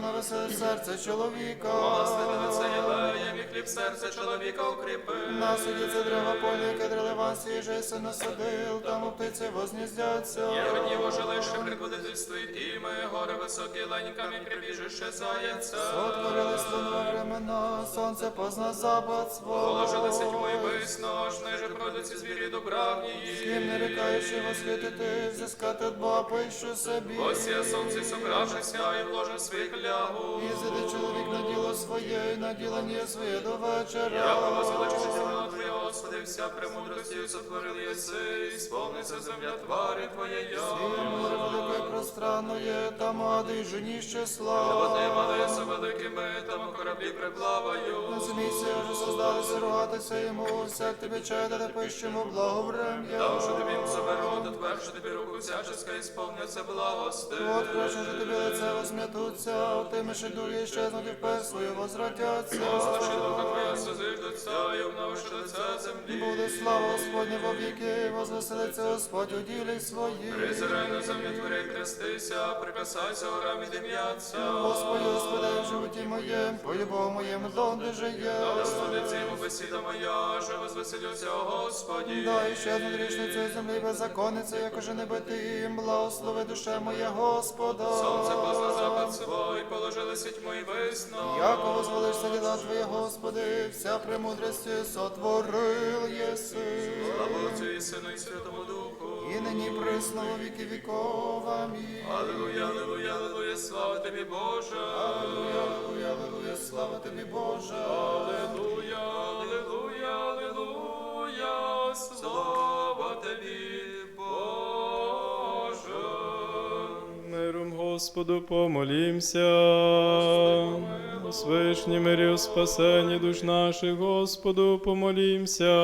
чоловіка, навеселить серце чоловіка. Милостиве це єлеєм і хліб серця чоловіка укріпи. Насидіться дерева полі, кедри ливан свіжий си насадил, там у птиці возніздяться. Євгенів жилище предводительство і тіми, гори високі леньками, прибіжище заяця. Отворились лунова времена, сонце позна запад свого. Положилися тьму і висно, ж ниже пройдуться звірі добравні. Ким не рікаючи восвітити, взискати от Бога пищу собі. Осія сонце собравшися і вложив свій своїх лягу. І зайде чоловік на діло своє, і на ділення своє до вечора. Яко возвеличиться ім'я Твоє, Господи, вся премудростю сотворил єси, і сповниться земля твари Твоєї. Море велике пространное, там ади й женіще слава. Води малися великими, там у кораблі приплаваю. Змійся, вже создалися ругатися йому, всяк тобі чеда, пищимо благо врем'я. Там, що тобі дотверджу тобі руку всяческа, і сповняться благости. От краще же тобі лице возм'ятуться, а тими ще дуги щезнуть і в пес свою возвратяться. Слаши духа Твоя созиждуться, і обновиш лице землі. Буде слава Господня во віки, возвеселиться Господь у ділі своїх. Призирай на землю творей хрестися, прикасайся горам і дим'яться. Господи, Господи, в животі моєм, по любому моєму донде жиє. Насловиться йому бесіда моя, що возвеселюся, Господі. Дай ще одну грішницю землі беззаконниця, як уже не битим, благослови душе моя Господа. Сонце позна запад свой, положилися тьму і висно. Яко возвелишся діла Твоє, Господи, вся премудрості сотворил єси. Слава Отцю і Сину і Святому Духу. І нині присно віки віков. Амінь. Аллилуйя, аллилуйя, аллилуйя, слава тобі, Боже. Аллилуйя, аллилуйя, аллилуйя, слава тобі, Боже. Господу помолімся. У свишній мирі у спасенні душ наших, Господу помолімся.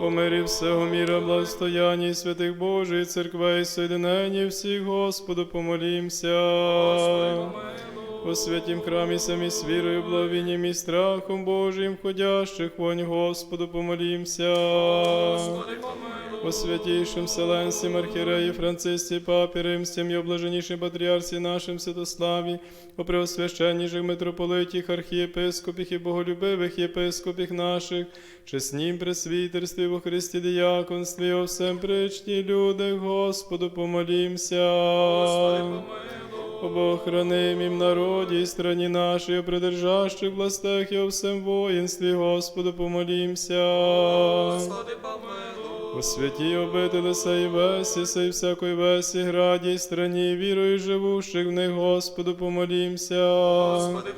У мирі всього міра, благостоянні святих Божих церквей, соєдинені всіх, Господу помолімся. У святім храмі самі з вірою, благовінням і страхом Божим, входящих вонь, Господу помолімся. У святейшем Вселенстве архиереи Франциске Папе Римском и облаженнейшем патриарсе нашем Святославе, о преосвященнейших митрополитих, архиепископих и боголюбивых епископих наших, чеснім пресвітерстві во Христі діяконстві, о всем причті людях, Господу помолімся. Об охранимім народі і страні нашій, о придержащих властях і о всем воїнстві, Господу помолімся. Господи, помилуй. У святі обители сей весі, сей всякої весі, граді й страні, вірою живущих в них, Господу помолімся. Господи.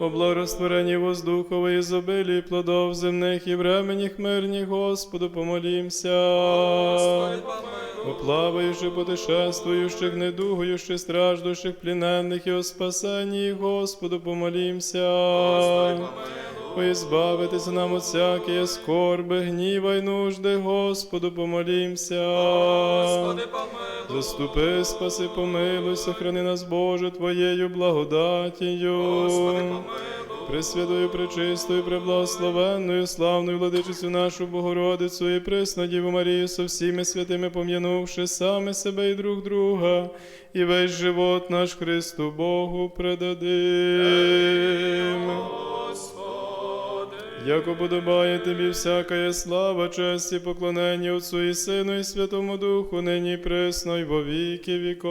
О благорозтворенні воздухової ізобилі, плодов земних і временіх мирних, Господу помолімся. Господи. О плаваючих, путешествуючих, недугуючих, страждущих, пліненних і о спасенні, Господу помолімся. О, избавитися нам от всякої скорби, гніва й нужди, Господу помолімся. Господи, помилуй. Заступи, спаси, помилуй, сохрани нас, Боже, Твоєю благодатію. Господи, помилуй. Пресвятою, пречистою, преблагословенною, славною владичицю нашу Богородицю і пресну Діву Марію со всіми святими пом'янувши саме себе і друг друга, і весь живот наш Христу Богу предадим. Яко подобає тобі всякая слава, честь і поклонення Отцу і Сину, і Святому Духу, нині пресно, і во віки віков.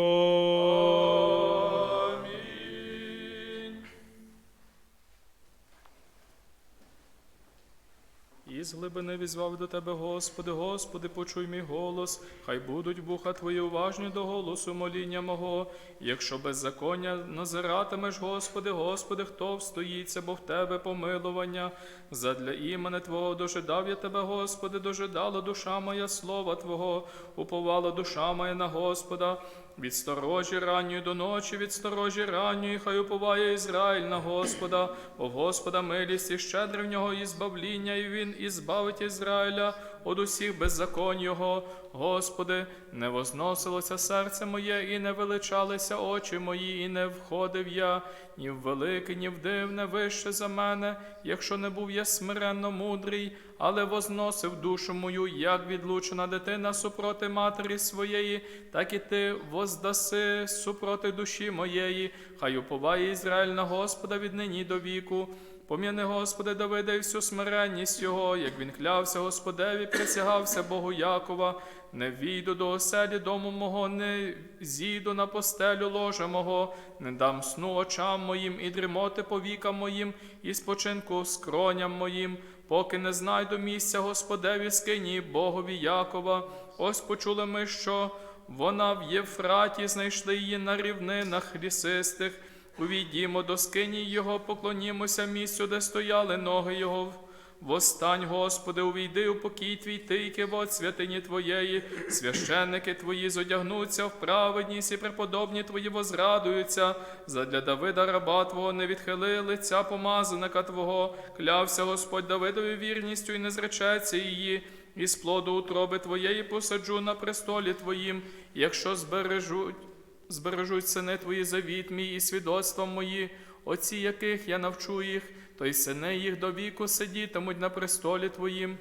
Амінь. З глибини візвав до тебе, Господи, Господи, почуй мій голос, хай будуть вуха твої уважні до голосу моління мого. Якщо беззаконня назиратимеш, Господи, Господи, хто встоїться, бо в тебе помилування. Задля імени Твого дожидав я тебе, Господи, дожидала душа моя слова Твого, уповала душа моя на Господа. Від сторожі ранньої до ночі, від сторожі ранньої, хай уповає Ізраїль на Господа, о Господа милість і щедре в нього і збавління, і він ізбавить Ізраїля. Од усіх беззаконь Його. Господи, не возносилося серце моє, і не величалися очі мої, і не входив я, ні в велике, ні в дивне вище за мене, якщо не був я смиренно мудрий, але возносив душу мою, як відлучена дитина супроти матері своєї, так і ти воздаси супроти душі моєї. Хай уповає Ізраїль на Господа від нині до віку. Пом'яни, Господи, Давида і всю смиренність Його, як він клявся Господеві, присягався Богу Якова, не війду до оселі дому мого, не зійду на постелю ложа мого, не дам сну очам моїм і дрімоти повікам моїм, і спочинку скроням моїм, поки не знайду місця Господеві скині Богові Якова. Ось почули ми, що вона в Єфраті знайшли її на рівнинах лісистих. Увійдімо до скині Його, поклонімося місцю, де стояли ноги Його. Восстань, Господи, увійди у покій твій ти, кивот святині Твоєї, священники Твої зодягнуться в праведність і преподобні Твої возрадуються. Задля Давида раба Твого не відхили лиця помазаника Твого, клявся Господь Давидові вірністю і не зречеться її. І з плоду утроби Твоєї посаджу на престолі Твоїм, якщо збережуть збережуть сини твої завіт мій і свідоцтва мої, отці яких я навчу їх, то й сини їх до віку сидітимуть на престолі твоїм.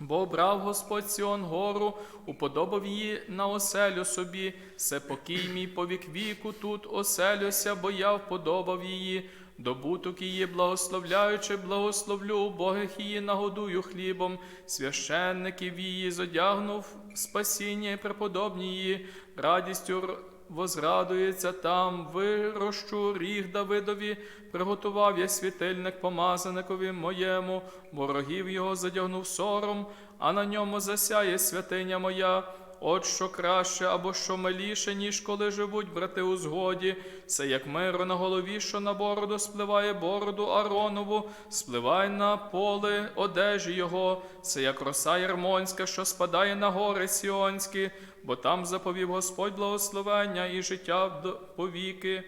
Бо обрав Господь Сіон гору, уподобав її на оселю собі, се покій мій по вік віку тут оселюся, бо я вподобав її. Добуток її, благословляючи, благословлю убогих її нагодую хлібом, священників її зодягнув спасіння і преподобні її, радістю возрадується там, вирощу ріг Давидові, приготував я світильник помазаникові моєму, ворогів його задягнув сором, а на ньому засяє святиня моя. От що краще або що миліше, ніж коли живуть брати у згоді. Це як миро на голові, що на бороду спливає бороду Аронову, спливай на поле одежі його. Це як роса Ярмонська, що спадає на гори Сіонські, бо там заповів Господь благословення і життя повіки.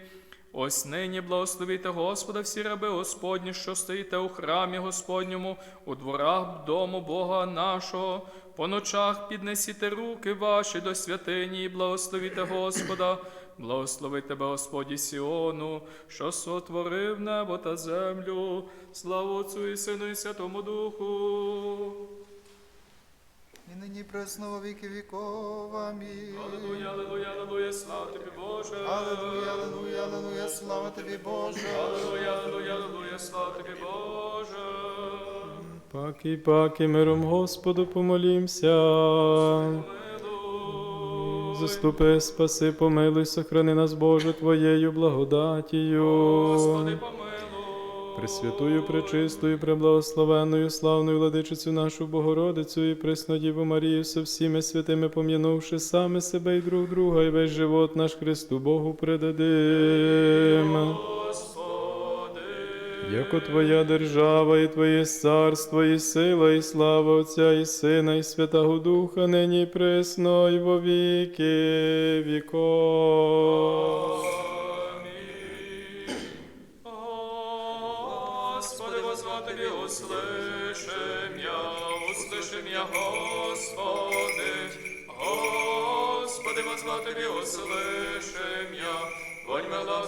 Ось нині благословіте Господа всі раби Господні, що стоїте у храмі Господньому, у дворах дому Бога нашого. По ночах піднесіте руки ваші до святині і благословіте Господа. Благослови тебе, Господі Сіону, що сотворив небо та землю. Слава Отцю і Сину і Святому Духу. І нині пресново віки віков. Амінь. Аллилуйя, аллилуйя, аллилуйя, слава тобі, Боже. Аллилуйя, аллилуйя, аллилуйя, слава тобі, Боже. Аллилуйя, аллилуйя, аллилуйя, слава тобі, Боже. Паки, паки, миром Господу помолімся. Заступи, спаси, помилуй, сохрани нас, Боже, Твоєю благодатію. Господи, помилуй. Пресвятую, пречистою, преблагословенною, славною владичицю нашу Богородицю і Преснодіву Марію со всіми святими пом'янувши саме себе і друг друга, і весь живот наш Христу Богу предадим. Яко Твоя держава, і Твоє царство, і сила, і слава Отця, і Сина, і Святого Духа, нині і присно, і во віки віков.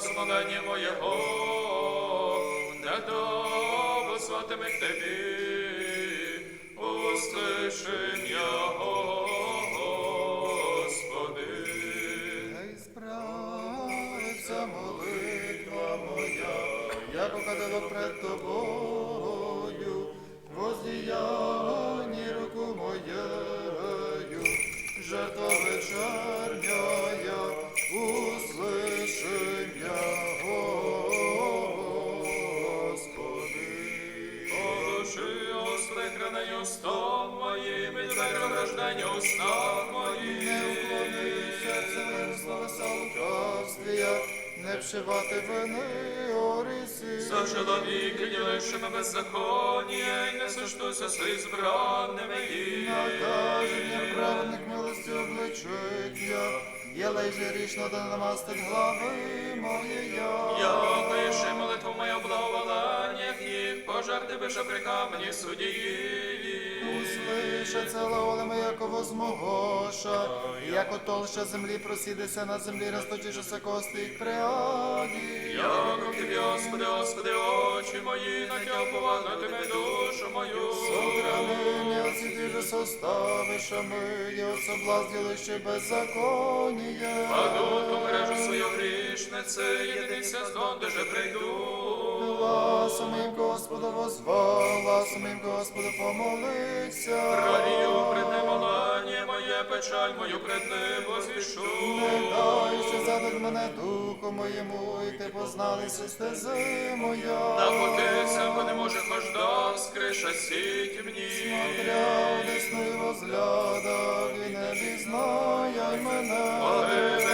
Смолення моєго, не до возватиме к Тобі, услышим я, Господи. Хай справиться молитва моя, як укадило пред тобою, воздіяні руку моєю, жертва вечерняя, устом моїм, і двері рождення уста Не моїм. уклонися цим словеса лукавствія, не вшивати вини орисі. За чоловіки, ділишими беззаконня, і не соштуся з избранними їм. Накаження праведник милості обличить я, єлей же річно да намастить глави моєя. Я пише молитву мою благоволення їх, пожарти бише при камені судії. Услышим пишеться лаолами, яко возмогоша, яко толща землі просідеться на землі, розточишеся кости їх приаді. Яко тобі, Господи, Господи, очі мої, на тя повагнатиме душу мою. Сохрани от світи же составиш, а ми і от соблазнілище беззаконія. Паду ту мережу свою грішнице, єдиниця здонде же прийду. Гласом моїм Господу возвав, гласом моїм Господу помолився. Пролію пред ним молання моє, печаль мою пред ним возвішу. Не дай, що задать мене духу моєму, і ти позналися стези моя. Та потися, бо не може хожда, скриша сіть мені. Смотря в десною возглядах, і не пізнає мене. Погибе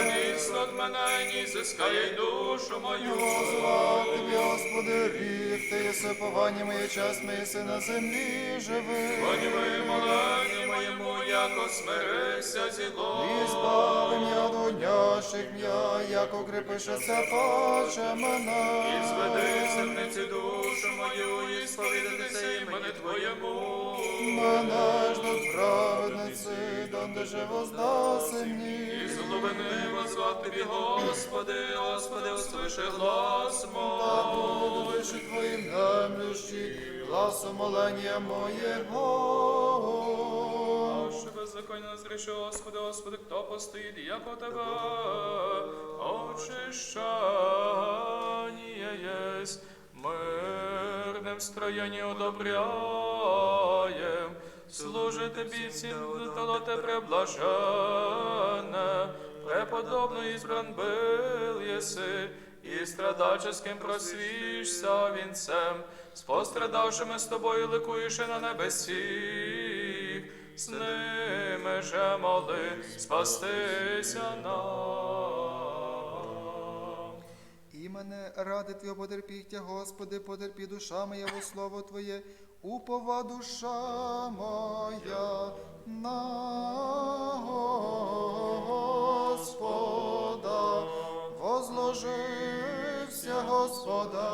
від зискає й душу мою. Тобі, Господи, рік, ти єси повання моє час, ми єси на землі живи. Подіви молені моєму, яко смирися зіло. І збави м'я до однящих м'я, як укріпишеся паче мене. І зведи серниці душу мою, і сповідатися імені Твоєму. Мене донде же воздаси І мені. з глибини возвати тобі, Господи, Господи, услиши глас мой. Лише твоїм немлющі, гласом молення моєго. Що беззаконно зріши, Господи, Господи, хто постоїть, як у Тебе очищання єсть, мирне в строєнні одобряєм, служити бійці до те преблажене, преподобно избран был єси, і страдаческим просвішся вінцем, пострадавшими з тобою ликуєш на небесі, з ними же моли спастися нам. Імене ради Твого потерпіття, Господи, потерпі душа моя во слово Твоє, упова душа моя на Господа, возложився Господеві,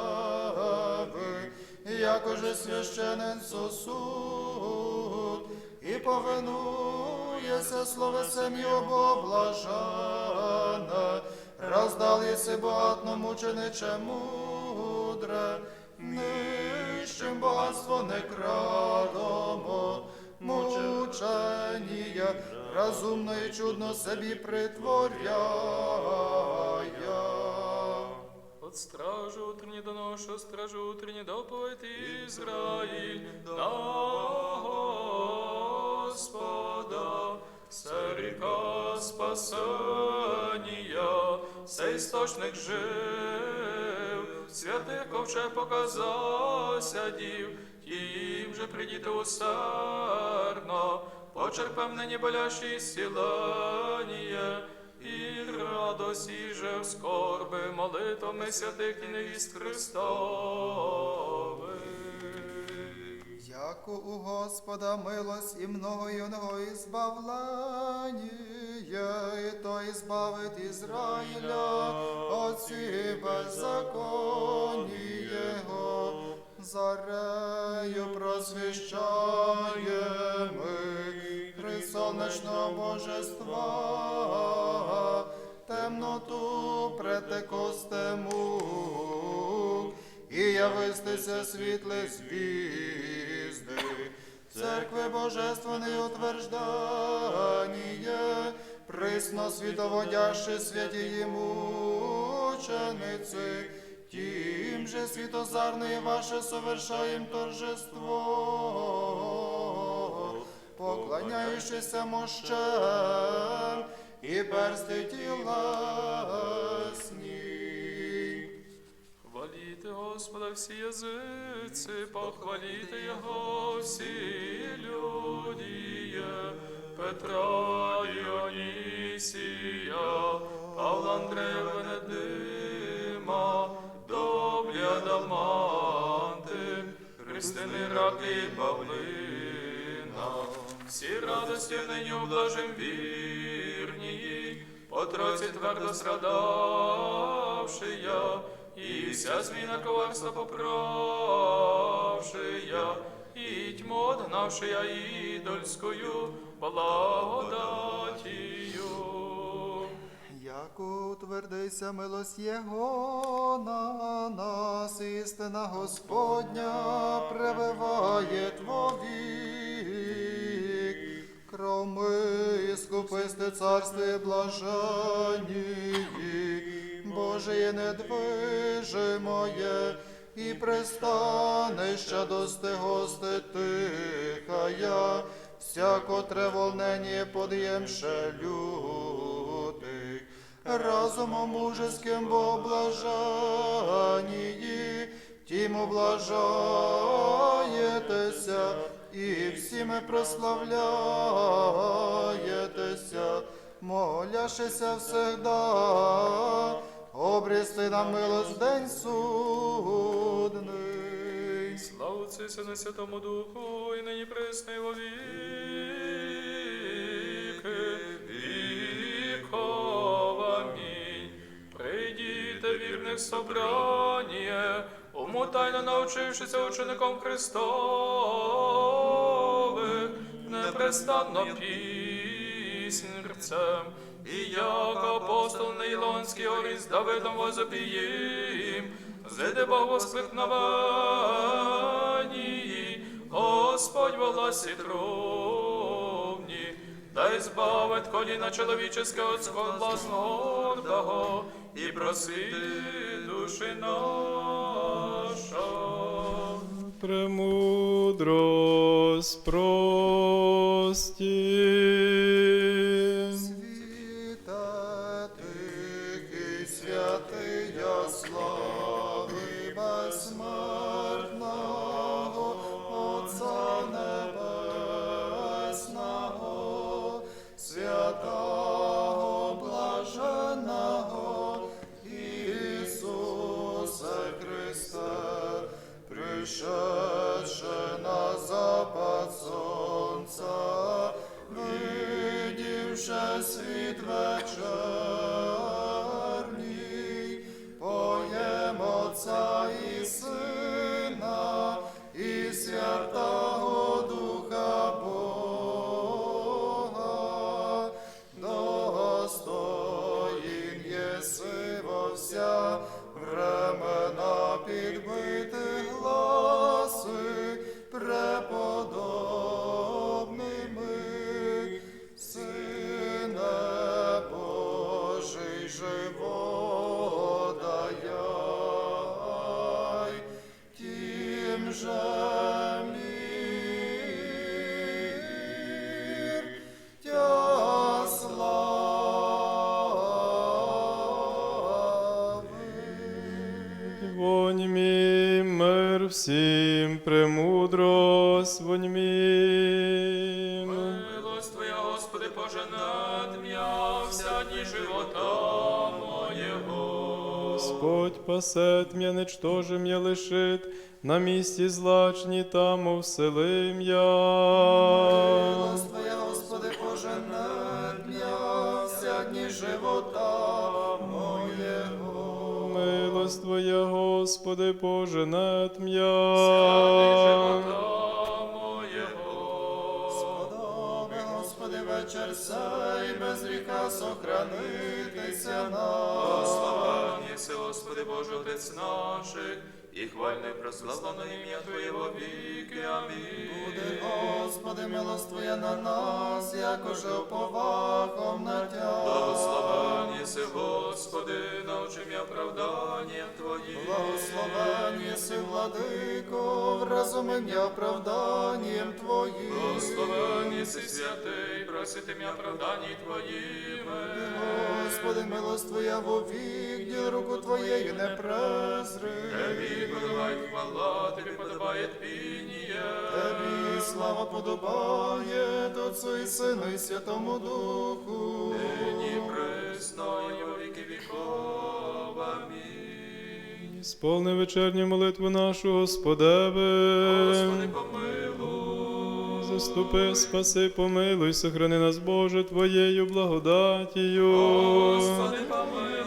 якоже священен сосуд, і повинується словесем його блажене, роздал єси багатно мучениче мудре, нищим багатство не крадомо, мученія, розумно і чудно собі притворяя. От стражу утренні доношу, стражу утренні доповідь Ізраїль на Господа, ріка спасення, цей істочник жив, святих ковче показався дів, тім же придіти усердно, почерпем нині болящі сілання, і радості же в скорби молитвами святих невіст Христових. Яко у Господа милость і много ізбавлення, і то ізбавить Ізраїля от всіх беззаконні Його. Зарею просвіщає ми присонечного божества, темноту претекостему, і явистися світле звізди, церкви божественної утверждання, присно світоводяще святі мучениці, тим же світозарне ваше совершаєм торжество, поклоняючися мощам і персти тілесні. Господа всі язиці, похваліте Його всі люди, Петра Іонісія, Павла Андрея Венедима, Добря Даманти, Христини Раки Павлина, всі радості нині облажим вірні, по твердо страдавши я, і вся зміна коварства поправши я, і тьму одгнавши я ідольською благодатію. Як утвердися милость Його на нас, істина Господня пребиває твовік. Кроми скуписти царстві блаженні, Боже є недвижимоє, і пристанища дости гости тихая, всяко треволнення подємше лютих, разумом мужеским бо облажанії, тім облажаєтеся, і всіми прославляєтеся, моляшися всегда, обрісти на милость день судний. Слава Отцю і Святому Духу, і нині присно, і во віки віков. Амінь. Прийдіте собрання, уму навчившися учеником Христових, непрестанно піснерцем, і як апостол Нейлонський оріз з Давидом возопіїм, Зиде Бог восклик на ванії, Господь волосі тровні, дай збавить коліна чоловічеske от сходласного гордого, і проси душі наша. Премудрость прості. Живота моєго. Господь пасет м'я, ничтожим я лишит, на місці злачні там вселим я. Милость Твоя, Господи, поженет м'я вся дні живота моєго. Милость Твоя, Господи, поженет м'я. Живота Вечір сей, без ріка сохранитися нам. Слава єси, Господи Боже, Отець наших, і хвальне і прославлене ім'я Твоє во віки. Амінь. Буде, Господи, милость Твоя на нас, якоже оповахом на тя. Благословен єси, Господи, научи м'я оправданням Твоїм. Благословен єси, владико, вразумення оправданням Твоїм. Благословен єси святий, просити м'я оправданій Твоїми. Господи, милость Твоя вовік, діл руку Твоєю не презри. Тобі хвала, тобі подобає пініє. Тобі слава подобає, Отцу і Сину і Святому Духу. Нині пресно, і во віки віков. Амінь. Сповни вечерню молитву нашу, Господеве. Господи, помилуй. Заступи, спаси, помилуй, сохрани нас, Боже, Твоєю благодатію.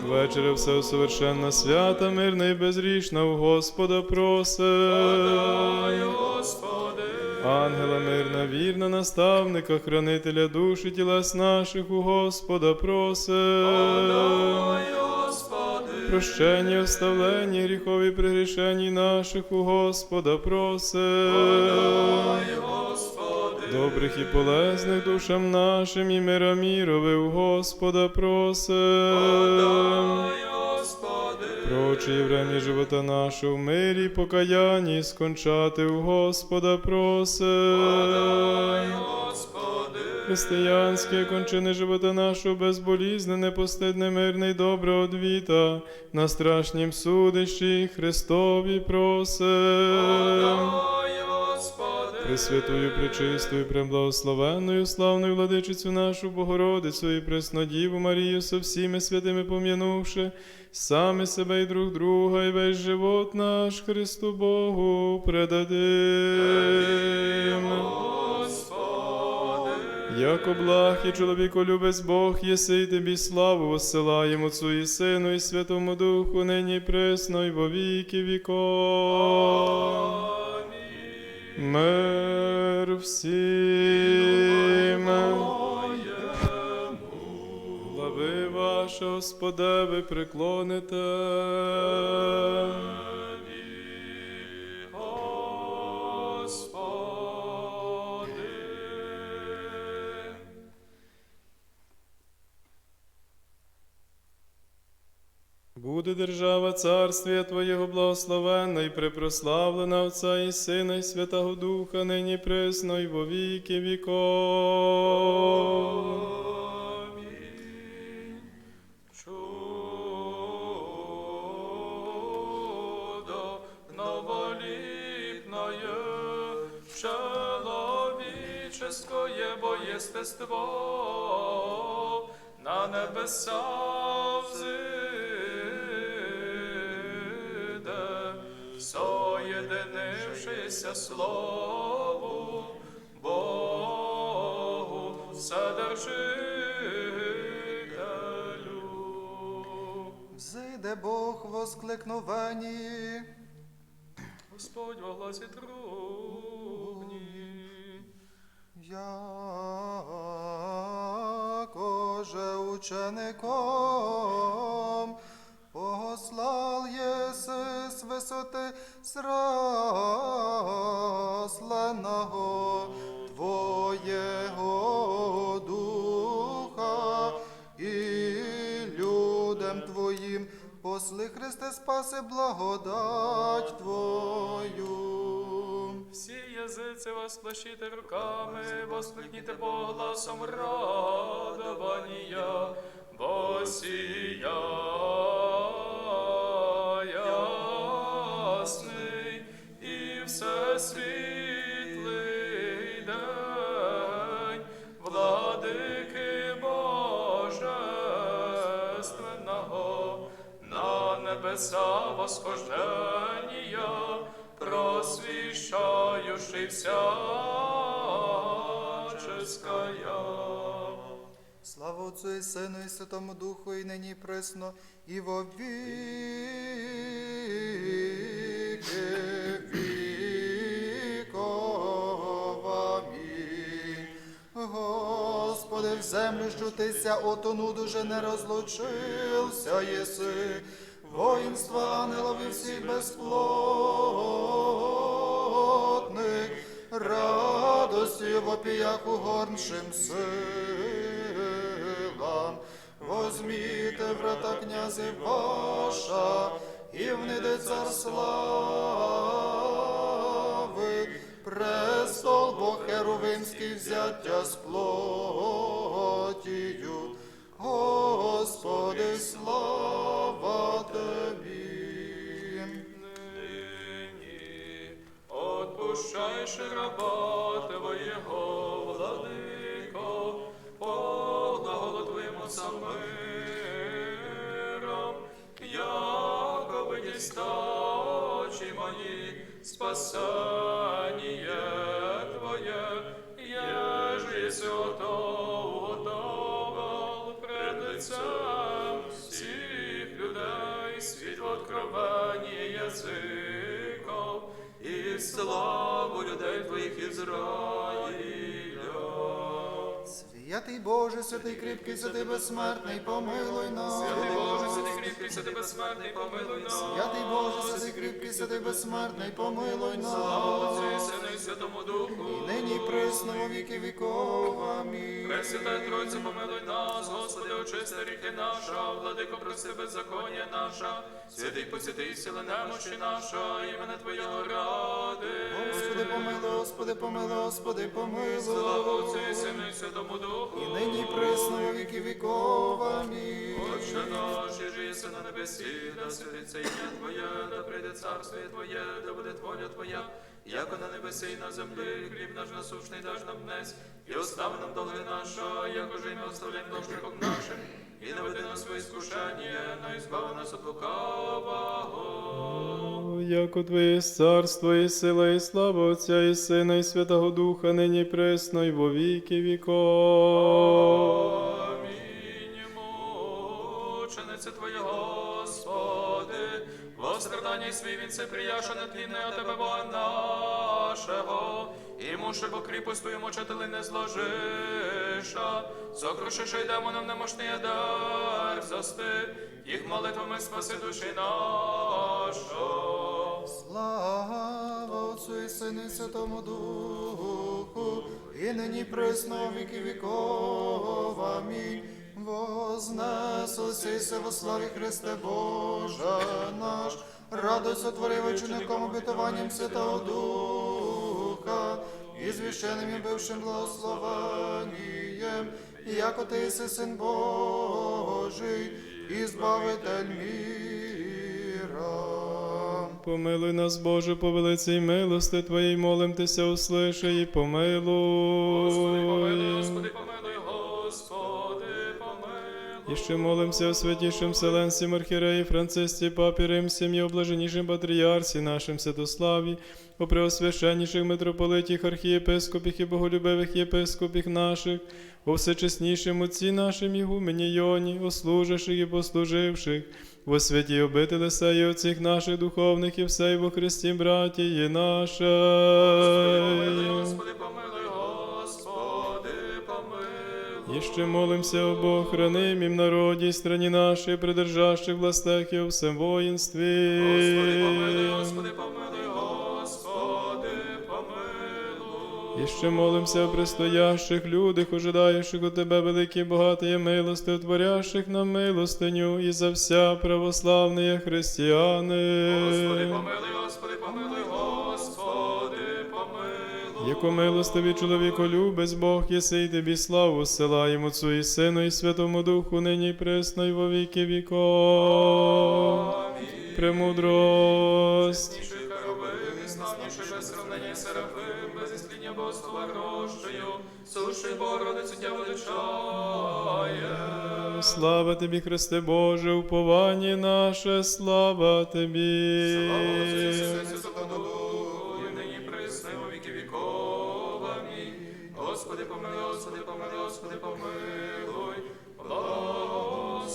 Вечеря все совершенна, свята, мирна і безрічна, у Господа Господи. Ангела мирна, вірна, наставника, хранителя душ і тілес наших у Господа. Господи, Прощення, оставлення, гріхові пригрішені наших у Господа просим. Добрих і полезних душам нашим і мира мірове у Господа просим. Прочі врем'я живота нашого в мирі, покаянні скончати у Господа просим. Християнське кончини живота нашого безболізне, непостидне, мирне й добре одвіта, на страшнім судищі Христові просим. Пресвятую, пречистою, преблагословенною, славною владичицю нашу Богородицю і Преснодіву Марію со всіми святими пом'янувши, самі себе і друг друга, і весь живот наш Христу Богу предадим. Яко благ і чоловіко любець Бог, єси й тобі славу воссилаємо Отцу і Сину, і Святому Духу, нині і присно, і во віки віков. Мир всім. Глави ваша, Господеве, преклоните. Господи. Буде держава царствія Твоєго благословенна і препрославлена Отця і Сина, і Святого Духа, нині присно, і во віки віков. Амінь. Чудо новолітное, человеческое на небеса соєдинившися Слову Богу Вседержителю. Взийде Бог воскликновені. Господь во гласі трубні. Якоже учеником послал єси з висоти зросленого Твоєго духа і людям Твоїм посли Христе спаси благодать Твою. Всі язиці восплещите руками, воскликніте по голосом радования, бо сія все світлий день, владики Божественного, на небеса восхождення, просвіщаючи. Слава Отцу і Сину і Святому Духу, і нині і присно, і во віки Господи, в землю, що тися отону дуже не розлучився єси, воїнства ангелов і всіх безплотних, радостю в опіях угорншим силам, возьміте врата князів ваша, і вниде цар слави, престол Бог Херовимський взяття з плотію. Господи, слава Тобі. Нині отпущаєш раба Твоєго, владико, по Твоїм отцам миром, яко видіста очі мої, спасання єси пред лицем всіх людей, світло откровення язиков, і славу людей твоїх Ізраїля. Святий Боже, святий кріпкий, святий безсмертний, помилуй нас. Святий Боже, святий кріпкий, святий безсмертний, помилуй нас. Святий Боже, святий кріпкий, святий безсмертний, помилуй Слава нас. Отцю і Сину Святому Духу. Нині і присно во віки віков. Амінь. Пресвятая Тройця, помилуй нас, Господи, очисти ріхи наша, владико, прости беззаконня наша, святий посвятий сили немощі наша, імена Твоєго ради. Господи, помилуй, Господи, помилуй, Господи, Слава помилуй. Отцю і Сину і Святому Духу. І нині присно віки віков. Амінь. Отче наш, і єси на небесі, да святиться ім'я Твоє, да прийде царство Твоє, да буде воля Твоя, яко на небесі і на землі, хліб наш насущний даж нам днес, і остави нам долги наша, яко же ми оставляємо должником нашим, і не веди нас в іскушення, но і збави нас от лукавого. Яко Твоє царство і сила, і слава Отця і Сина, і Святого Духа, нині пресно, і во віки віков. Амінь. Мученице Твоє, Господи, во страданні свій він се прияша тліне от Тебе, і муше бо кріпостою мочатили не зложиша, сокрушиша й демонам немощний дар зости, їх молитвами спаси душі наша. Слава Отцю і Сину Святому Духу, і нині присно віки віков. Амінь. Вознесося во славі Христе Боже наш, радость сотворив учеником обетованням Святого Духа, і звіщеним і бившим благословенням, яко ти єси Син Божий, і збавитель міра. Помилуй нас, Боже, по великій милости Твоїй, молимтеся, услиши і. Помилуй, Господи, помилуй, Господи, помилуй. І ще молимося о святішим Вселенцям архіреї Францисці, папі Римсім і облаженішим патріарсі нашим Святославі, о преосвященніших митрополитіх, архієпископіх і боголюбивих єпископіх наших, о всечеснішим отці нашим Ігумені Йоні, о служащих і послуживших, во святі обители сеї отціх наших духовних і все, і во Христі, братії наше. І ще молимся о Бог, хранимім народі, і страні нашій, придержащих властях і у всем воїнстві. Господи, помилуй, Господи, помилуй, Господи, помилуй. І ще молимся о предстоящих людях, ожидаючих у Тебе великі багатої милости, утворящих нам милостиню і за вся православні християни. Господи, помилуй, Яко милостиві чоловіко любець Бог, єси й тобі славу силаємо Отцу і Сину і Святому Духу, нині пресно, і во віки віков. Премудрость. Серафим, без ісління Богослова рощою, суши Богородицю тя величає. Слава тобі, Христе Боже, уповання наше, слава тобі. Слава Отцю Сину Святому Духу, Господи, помилуй, Господи, помилуй, Господи, помилуй, благослови.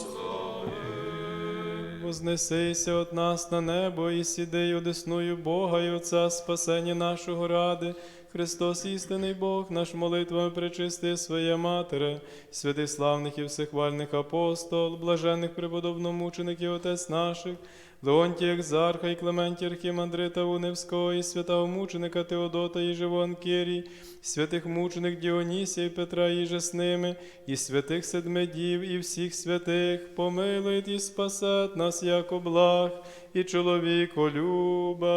Вознесися от нас на небо і сіди одесною Бога і Отця спасення нашого ради. Христос, істинний Бог, наш молитвами причисти своє Матере, святих славних і всехвальних апостол, блажених преподобномучеників Отець наших, Леонтія Екзарха і Клементія Архімандрита Уневського, і святого мученика Теодота і Живоанкерій, святих мученик Діонісія і Петра і з ними, і святих седмедів, і всіх святих, помилуйте і спасет нас, як облах, і чоловіко люба.